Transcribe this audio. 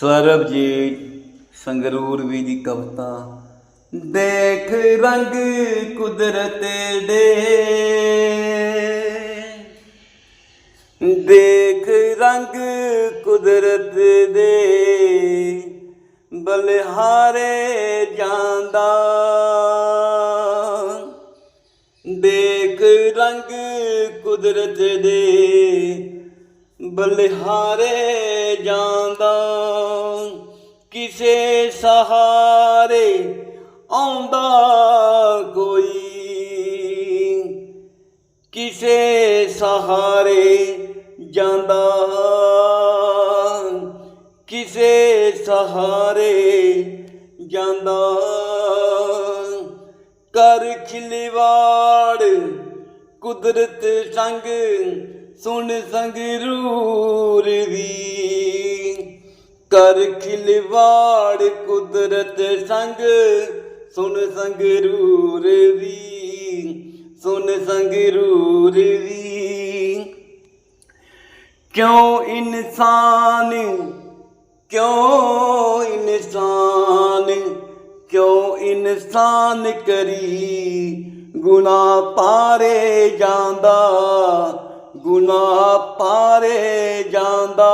ਸਰਬਜੀਤ ਸੰਗਰੂਰ ਵੀ ਦੀ ਕਵਿਤਾ। ਦੇਖ ਰੰਗ ਕੁਦਰਤ ਦੇ ਦੇਖ ਰੰਗ ਕੁਦਰਤ ਦੇ। ਬਲਿਹਾਰੇ ਜਾਂਦਾ। ਦੇਖ ਰੰਗ ਕੁਦਰਤ ਦੇ। ਬਲਿਹਾਰੇ ਜਾਂਦਾ। ਕਿਸੇ ਸਹਾਰੇ ਆਉਂਦਾ ਕੋਈ? ਕਿਸੇ ਸਹਾਰੇ ਜਾਂਦਾ? ਕਿਸੇ ਸਹਾਰੇ ਜਾਂਦਾ? ਕਰ ਖਿਲਵਾੜ ਕੁਦਰਤ ਸੰਗ ਸੁਣ ਸੰਗ ਰੂ ਕਰ ਖਿਲਵਾੜ ਕੁਦਰਤ ਸੰਗ, ਸੁਣ ਸੰਗਰੂਰ ਦੀ ਸੁਣ ਸੰਗਰੂਰ ਵੀ। ਕਿਉਂ ਇਨਸਾਨ ਕਿਉਂ ਇਨਸਾਨ ਕਿਉਂ ਇਨਸਾਨ ਕਰੀ ਗੁਨਾਹ ਪਾਰੇ ਜਾਂਦਾ ਗੁਨਾਹ ਪਾਰੇ ਜਾਂਦਾ।